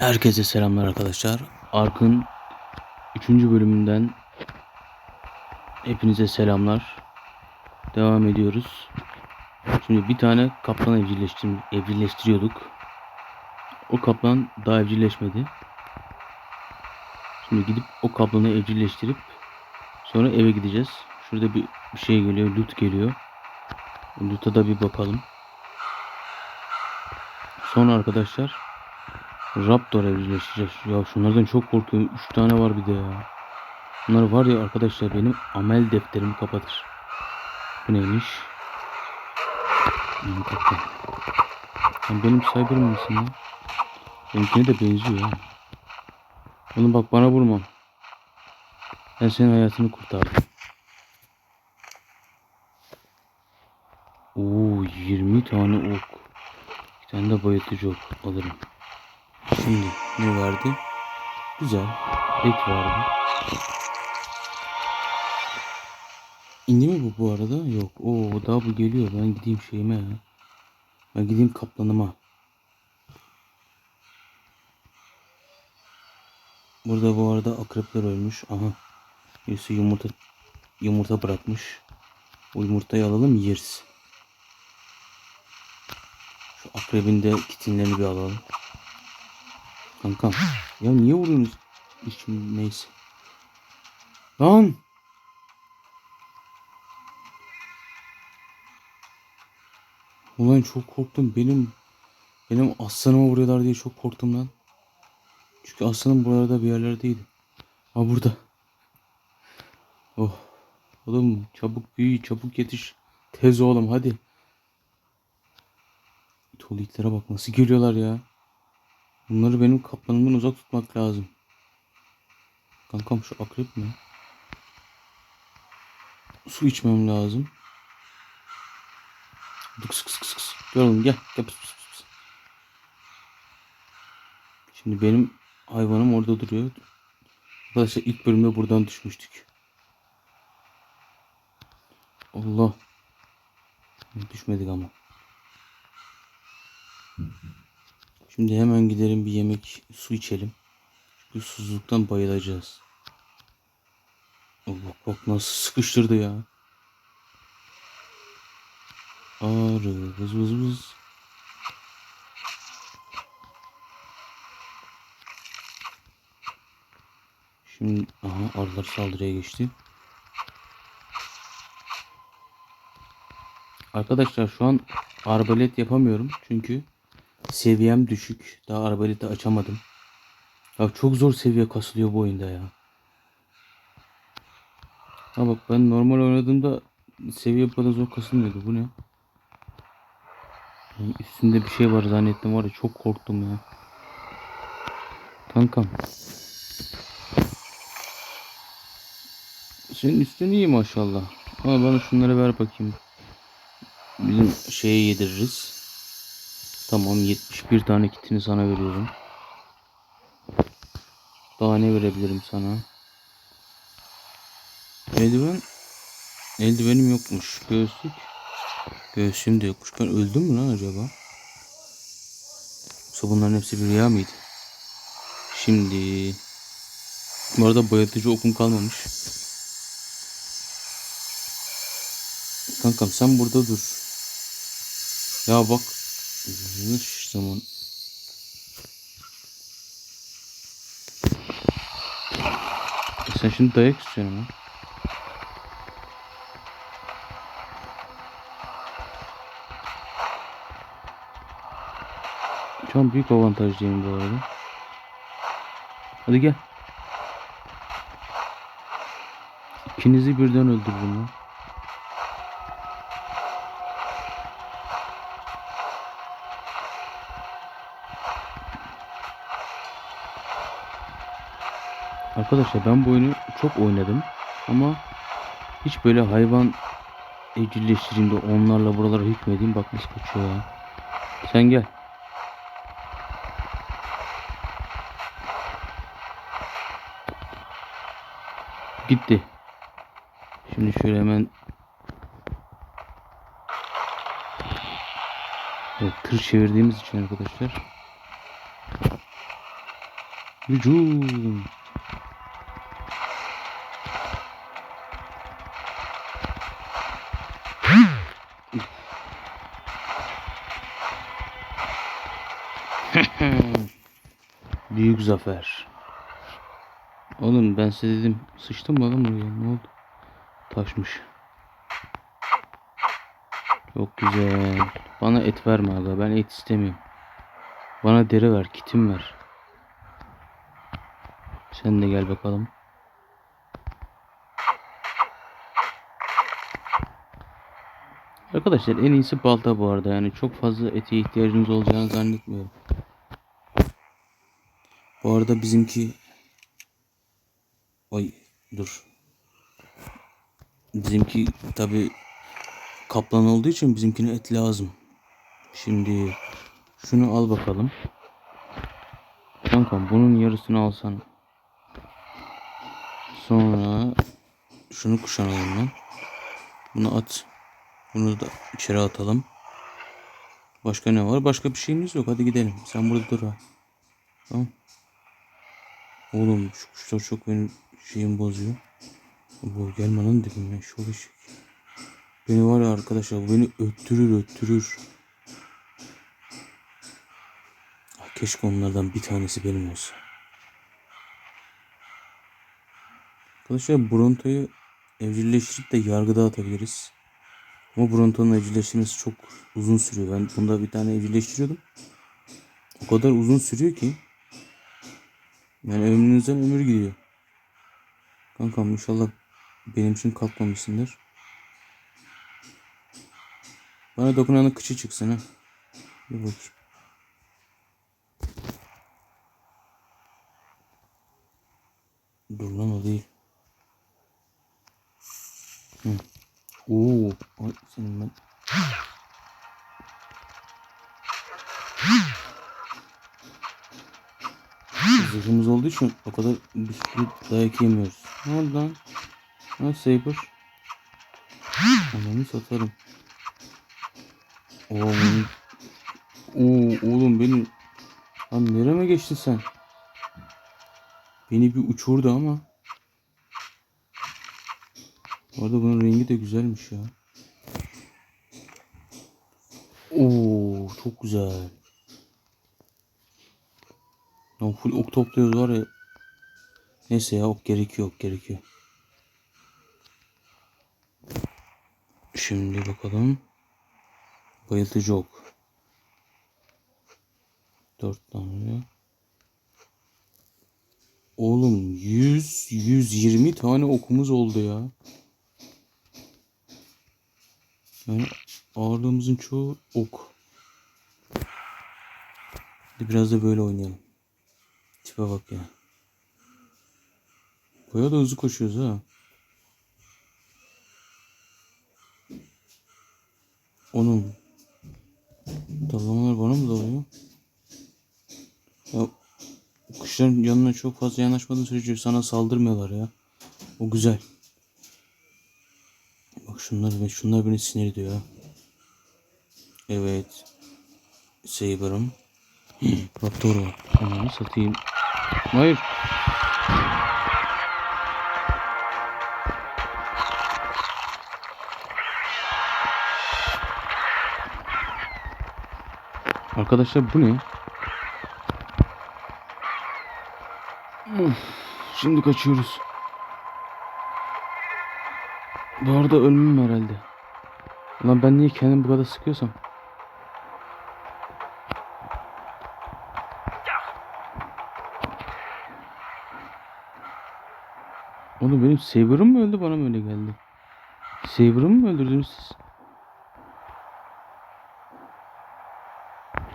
Herkese selamlar arkadaşlar. Ark'ın 3. bölümünden hepinize selamlar. Devam ediyoruz. Şimdi bir tane kaplan evcilleştir evcilleştiriyorduk. O kaplan daha evcilleşmedi. Şimdi gidip o kaplanı evcilleştirip sonra eve gideceğiz. Şurada bir, bir şey geliyor. Loot geliyor. Loot'a da bir bakalım. Sonra arkadaşlar Raptor evcilleştireceğiz. Ya şunlardan çok korkuyorum. 3 tane var bir de ya. Bunlar var ya arkadaşlar benim amel defterimi kapatır. Bu neymiş? Hmm, kaptan. Sen benim cyber mısın ya? Benimkine de benziyor ya. Oğlum bak bana vurma. Ben senin hayatını kurtardım. Oo 20 tane ok. Bir tane de bayıltıcı ok alırım. Şimdi ne verdi? Güzel. Et verdi. İndi mi bu bu arada? Yok. Oo daha bu geliyor. Ben gideyim şeyime ya. Ben gideyim kaplanıma. Burada bu arada akrepler ölmüş. Aha. Birisi yumurta yumurta bırakmış. O yumurtayı alalım yeriz. Şu akrebin de kitinlerini bir alalım. Kankam. Ya niye vuruyorsunuz? İşim neyse. Lan. Ulan çok korktum. Benim benim aslanıma vuruyorlar diye çok korktum lan. Çünkü aslanım buralarda bir yerlerdeydi. Ha burada. Oh. Oğlum çabuk büyü, çabuk yetiş. Tez oğlum hadi. İtolu itlere bak nasıl geliyorlar ya. Bunları benim kaplanımdan uzak tutmak lazım. Kankam şu akrep mi? Su içmem lazım. Dıks kıs kıs kıs. Gel oğlum gel. gel. Pıs, pıs, pıs. Şimdi benim hayvanım orada duruyor. Arkadaşlar ilk bölümde buradan düşmüştük. Allah. Düşmedik ama. Şimdi hemen gidelim bir yemek, su içelim. Çünkü susuzluktan bayılacağız. Oh, bak bak nasıl sıkıştırdı ya. Arı vız vız vız. Şimdi aha arılar saldırıya geçti. Arkadaşlar şu an arbalet yapamıyorum çünkü seviyem düşük. Daha arbaleti açamadım. Ya çok zor seviye kasılıyor bu oyunda ya. Ha bak ben normal oynadığımda seviye bu kadar zor kasılmıyordu. Bu ne? Yani üstünde bir şey var zannettim var ya çok korktum ya. Kankam. Senin üstün iyi maşallah. Ama bana şunları ver bakayım. Bizim şeye yediririz. Tamam 71 tane kitini sana veriyorum. Daha ne verebilirim sana? Eldiven. Eldivenim yokmuş. Göğüslük. Göğsüm de yokmuş. Ben öldüm mü lan acaba? Yoksa bunların hepsi bir rüya mıydı? Şimdi... Bu arada boyatıcı okum kalmamış. Kankam sen burada dur. Ya bak. Ne zaman. Sen şimdi dayak istiyorsun ha. Şu an büyük avantajdayım bu arada. Hadi gel. İkinizi birden öldürdüm lan. Arkadaşlar ben bu oyunu çok oynadım ama hiç böyle hayvan evcilleştireyim de onlarla buralara hükmedeyim bak nasıl kaçıyor ya. Sen gel. Gitti. Şimdi şöyle hemen Evet, tır çevirdiğimiz için arkadaşlar Hücum. Zafer. Oğlum ben size dedim sıçtım mı oğlum buraya ne oldu? Taşmış. Çok güzel. Bana et verme aga ben et istemiyorum. Bana deri ver kitim ver. Sen de gel bakalım. Arkadaşlar en iyisi balta bu arada yani çok fazla ete ihtiyacınız olacağını zannetmiyorum. Arada bizimki Ay dur. Bizimki tabi kaplan olduğu için bizimkine et lazım. Şimdi şunu al bakalım. Kankam bunun yarısını alsan. Sonra şunu kuşanalım lan. Bunu at. Bunu da içeri atalım. Başka ne var? Başka bir şeyimiz yok. Hadi gidelim. Sen burada dur ha. Tamam. Oğlum şu kuşlar çok benim şeyim bozuyor. Bu gelme lan dibime. Şu ışık. Beni var ya arkadaşlar beni öttürür öttürür. Ah, Keşke onlardan bir tanesi benim olsa. Arkadaşlar Bronto'yu evcilleştirip de yargıda atabiliriz. Ama Bronto'nun evcilleştirmesi çok uzun sürüyor. Ben bunda bir tane evcilleştiriyordum. O kadar uzun sürüyor ki. Yani ömrünüzden ömür gidiyor. Kankam inşallah benim için kalkmamışsındır. Bana dokunanın kıçı çıksın ha. Dur bakayım. Dur lan o değil. Hı. Oo, ay senin ben. Zırhımız olduğu için o kadar bir dayak yemiyoruz. Ne oldu? Ha Saber. Ananı satarım. Oo. Oo oğlum benim... Lan nereme geçtin sen? Beni bir uçurdu ama. Bu arada bunun rengi de güzelmiş ya. Oo çok güzel. Lan full ok topluyoruz var ya. Neyse ya ok gerekiyor ok gerekiyor. Şimdi bakalım. Bayıltıcı ok. Dört tane. Oğlum 100 120 tane okumuz oldu ya. Yani ağırlığımızın çoğu ok. Biraz da böyle oynayalım. Tipe bak ya. Baya da hızlı koşuyoruz ha. Onun dallamalar bana mı dalıyor? Ya kuşların yanına çok fazla yanaşmadığın sürece sana saldırmıyorlar ya. O güzel. Bak şunlar ve şunlar beni sinir ediyor. Evet. Saber'ım. Raptor var. Ananı satayım. Hayır. Arkadaşlar bu ne? Şimdi kaçıyoruz. Bu arada ölmem herhalde. Ulan ben niye kendimi bu kadar sıkıyorsam? Oğlum benim Saber'ım mı öldü bana mı öyle geldi? Saber'ımı mı öldürdünüz siz?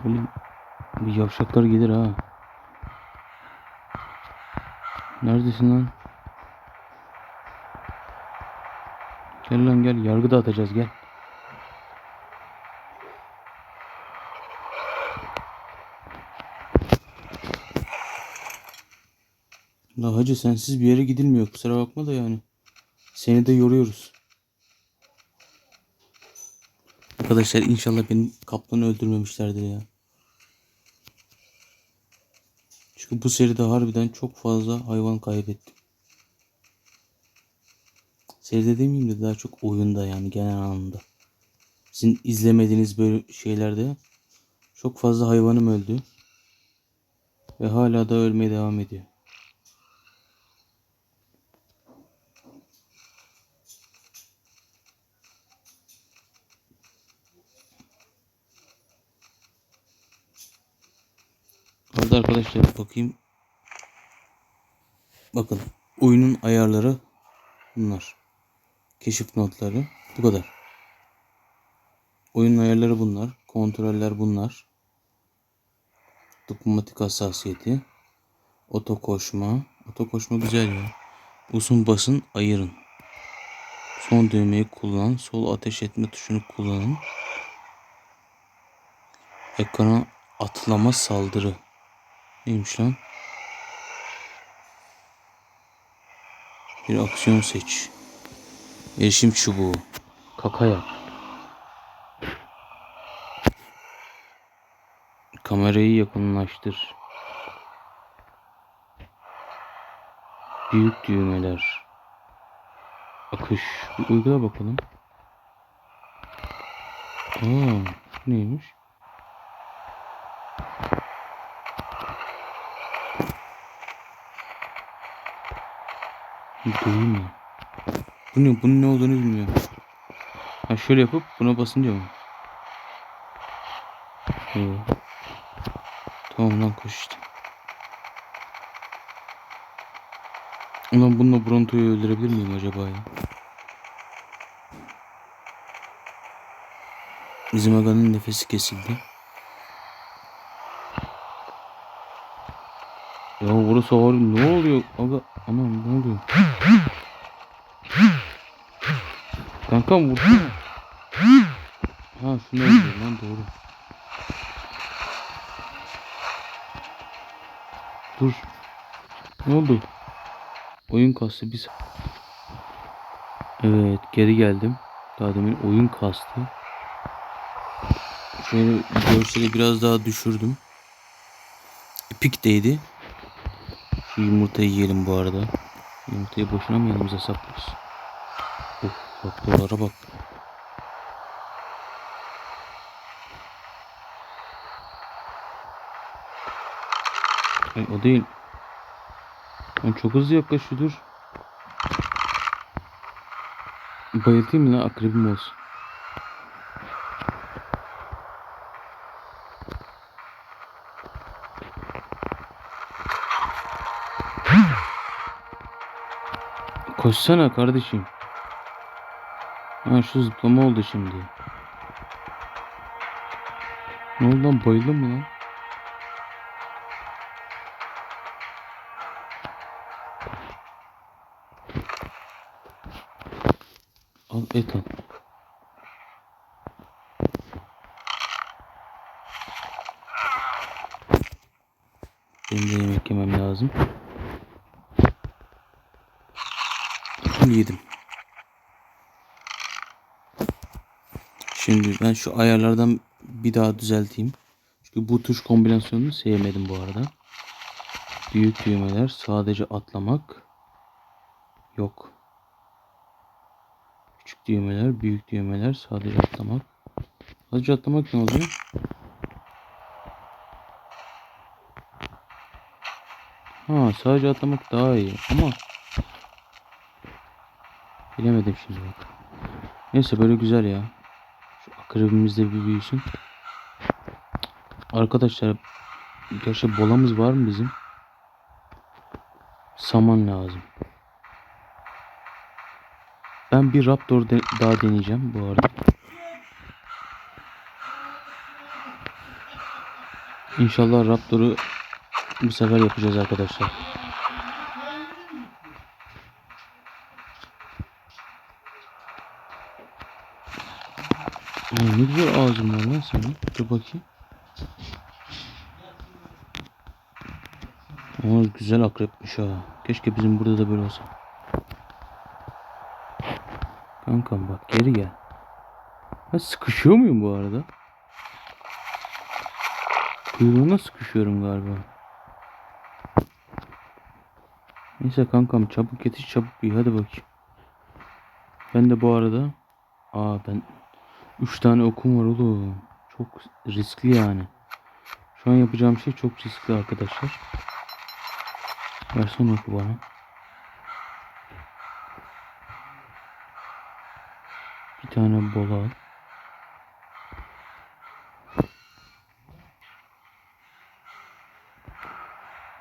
Böyle bir yavşaklar gelir ha. Neredesin lan? Gel lan gel yargı dağıtacağız gel. Hacı sensiz bir yere gidilmiyor kusura bakma da yani. Seni de yoruyoruz. Arkadaşlar inşallah benim kaplanı öldürmemişlerdir ya. Çünkü bu seride harbiden çok fazla hayvan kaybettim. Seride demeyeyim de daha çok oyunda yani genel anlamda. Sizin izlemediğiniz böyle şeylerde çok fazla hayvanım öldü. Ve hala da ölmeye devam ediyor. Orada arkadaşlar bakayım. Bakın oyunun ayarları bunlar. Keşif notları bu kadar. Oyunun ayarları bunlar. Kontroller bunlar. Dokunmatik hassasiyeti. Oto koşma. Oto koşma güzel ya. Uzun basın ayırın. Son düğmeyi kullan. Sol ateş etme tuşunu kullanın. Ekrana atlama saldırı. Neymiş lan? Bir aksiyon seç. Erişim çubuğu. Kaka yap. Kamerayı yakınlaştır. Büyük düğmeler. Akış. Bir uygula bakalım. Aa, neymiş? Koyayım mı? Bu ne? Bunun ne olduğunu bilmiyorum. Ha şöyle yapıp buna basınca mı? Yo. Tamam lan koş işte. Ulan bununla Bronto'yu öldürebilir miyim acaba ya? Bizim aganın nefesi kesildi. Ya burası ağır. Ne oluyor? Aga anam ne oluyor? Kankam vursana. Ha şunu öldürüyor lan doğru. Dur. Ne oldu? Oyun kastı biz. Evet geri geldim. Daha demin oyun kastı. Şöyle görseli biraz daha düşürdüm. Epic'teydi. Şu yumurtayı yiyelim bu arada. Yumurtayı boşuna mı yanımıza saklıyoruz? Of doktorlara bak. Ay, o değil. Lan çok hızlı yaklaşıyor dur. Bayıltayım lan akrebim olsun. Koşsana kardeşim. Ha şu zıplama oldu şimdi. Ne oldu lan bayıldın mı lan? Al et al. Benim de yemek yemem lazım. Şimdi yedim. Şimdi ben şu ayarlardan bir daha düzelteyim. Çünkü bu tuş kombinasyonunu sevmedim bu arada. Büyük düğmeler sadece atlamak yok. Küçük düğmeler, büyük düğmeler sadece atlamak. Sadece atlamak ne oluyor? Ha sadece atlamak daha iyi ama bilemedim şimdi bak. Neyse böyle güzel ya. Şu akrebimiz de bir büyüsün. Arkadaşlar gerçi bolamız var mı bizim? Saman lazım. Ben bir Raptor de- daha deneyeceğim bu arada. İnşallah Raptor'u bu sefer yapacağız arkadaşlar. Aa, ne güzel ağzın var lan senin. Dur bakayım. Aa, güzel akrepmiş ha. Keşke bizim burada da böyle olsa. Kankam bak geri gel. Ben sıkışıyor muyum bu arada? Kuyruğuna sıkışıyorum galiba. Neyse kankam çabuk yetiş çabuk iyi hadi bakayım. Ben de bu arada aa ben 3 tane okum var oğlum. Çok riskli yani. Şu an yapacağım şey çok riskli arkadaşlar. Versene oku bana. Bir tane bola al.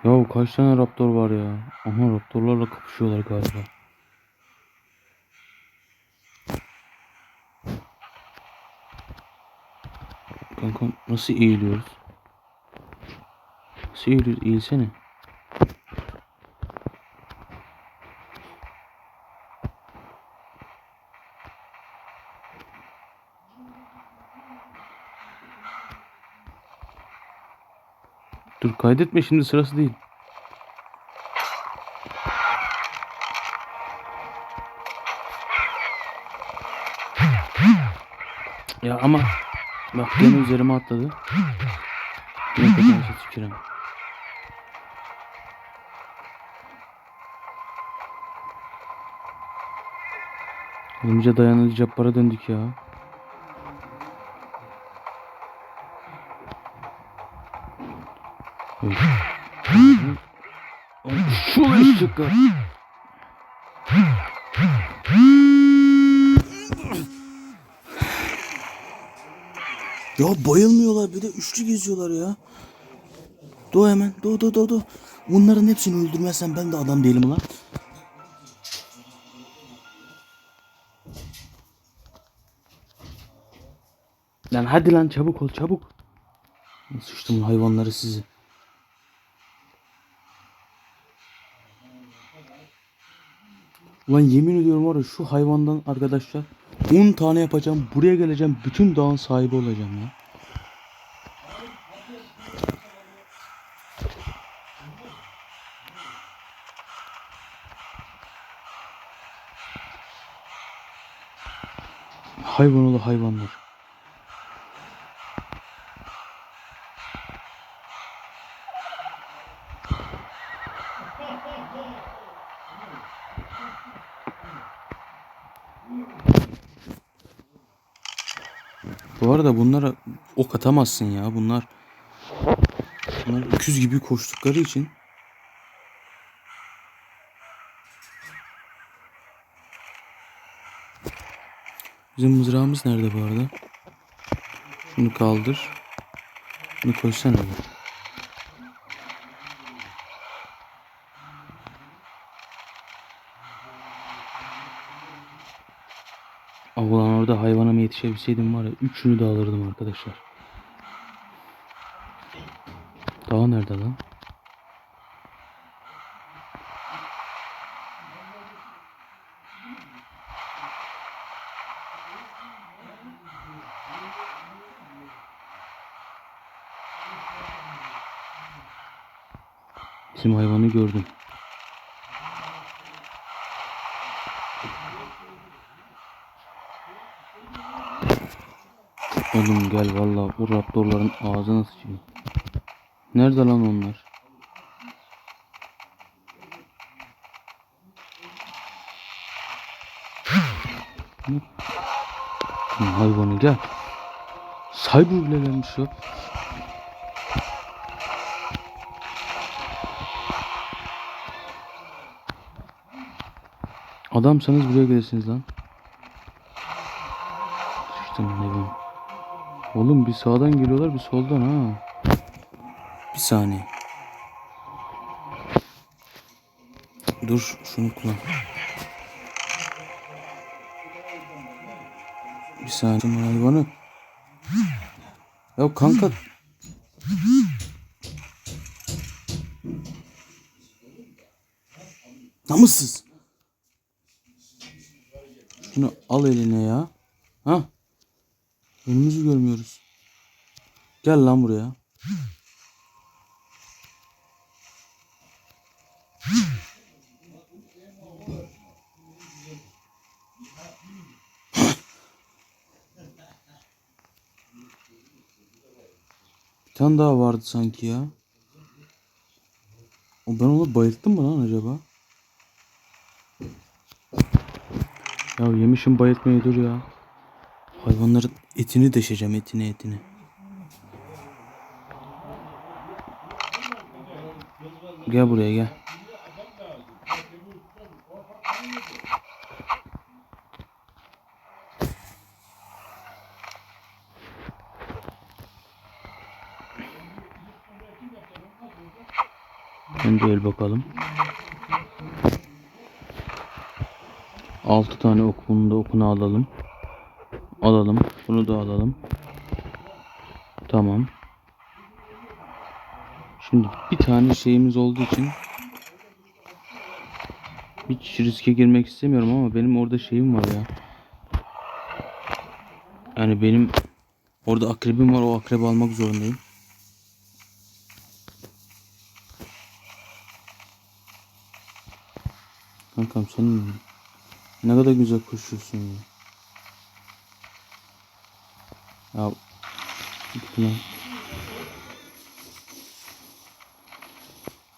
Ya kaç tane raptor var ya? Aha raptorlarla kapışıyorlar galiba. Kanka nasıl eğiliyoruz? Nasıl eğiliyoruz? Eğilsene. Dur kaydetme şimdi sırası değil. Ya ama bak gene üzerime atladı. Ne kadar tükürem. Önce dayanıcı cappara döndük ya. Şu ışık. Ya bayılmıyorlar bir de üçlü geziyorlar ya. Doğu hemen. Doğu doğu doğu. doğu. Bunların hepsini öldürmezsen ben de adam değilim lan. Lan hadi lan çabuk ol çabuk. Sıçtım hayvanları sizi. Ulan yemin ediyorum var ya şu hayvandan arkadaşlar 10 tane yapacağım. Buraya geleceğim. Bütün dağın sahibi olacağım ya. Hayvan oğlu hayvanlar. Bu arada bunlara ok atamazsın ya. Bunlar bunlar öküz gibi koştukları için Bizim mızrağımız nerede bu arada? Şunu kaldır. Bunu koysana. bir. Aa, Ulan orada hayvanıma yetişebilseydim var ya üçünü de alırdım arkadaşlar. Daha nerede lan? Bizim hayvanı gördüm. Oğlum gel valla bu raptorların ağzına sıçayım. Nerede lan onlar? Hayvanı gel. Cyber bile gelmiş ya. Adamsanız buraya gelirsiniz lan. Sıçtım hayvan. Oğlum bir sağdan geliyorlar bir soldan ha. Bir saniye. Dur şunu kullan. Bir saniye hayvanı. Ya kanka. Namussuz. Şunu al eline ya. Ha? Önümüzü görmüyoruz. Gel lan buraya. tane daha vardı sanki ya. O ben onu bayılttım mı lan acaba? Ya yemişim bayıltmayı dur ya. Hayvanların etini deşeceğim etini etini. Gel buraya gel. De el bakalım. Altı tane ok. Bunu da okunu alalım. Alalım. Bunu da alalım. Tamam. Şimdi bir tane şeyimiz olduğu için hiç riske girmek istemiyorum ama benim orada şeyim var ya. Yani benim orada akrebim var. O akrebi almak zorundayım. Kankam sen ne kadar güzel koşuyorsun ya. Ya lan.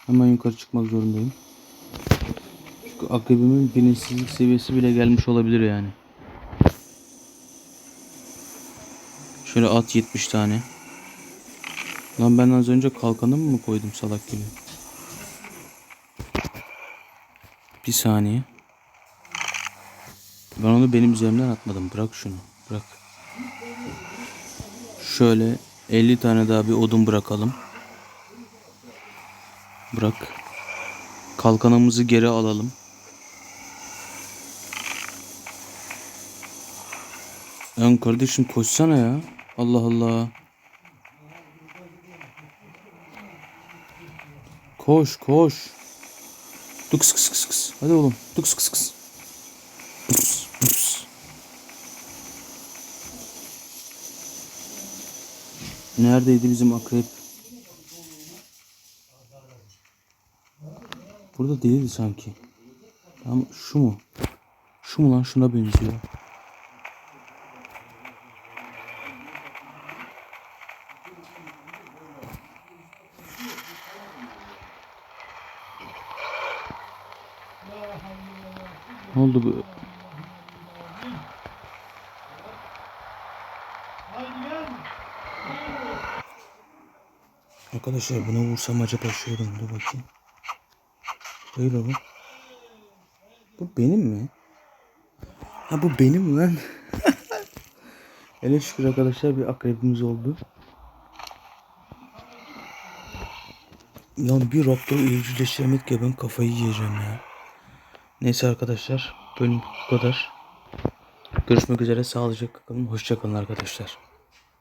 Hemen yukarı çıkmak zorundayım. Çünkü akrebimin bilinçsizlik seviyesi bile gelmiş olabilir yani. Şöyle at 70 tane. Lan ben az önce kalkanımı mı koydum salak gibi? Bir saniye. Ben onu benim üzerimden atmadım. Bırak şunu. Bırak. Şöyle 50 tane daha bir odun bırakalım. Bırak. Kalkanımızı geri alalım. Lan kardeşim koşsana ya. Allah Allah. Koş koş. Dur kıs kıs kıs. Hadi oğlum. Dur kıs kıs kıs. Pırs, pırs. Neredeydi bizim akrep? Burada değildi sanki. Ama şu mu? Şu mu lan? Şuna benziyor. Ne oldu bu? Arkadaşlar buna vursam acaba mi? Dur bakayım. Değil oğlum. Bu benim mi? Ha bu benim lan. Hele şükür arkadaşlar bir akrebimiz oldu. Ya bir raptor evcilleştirmek ya ben kafayı yiyeceğim ya. Neyse arkadaşlar bölüm bu kadar. Görüşmek üzere sağlıcakla kalın. Hoşça kalın arkadaşlar.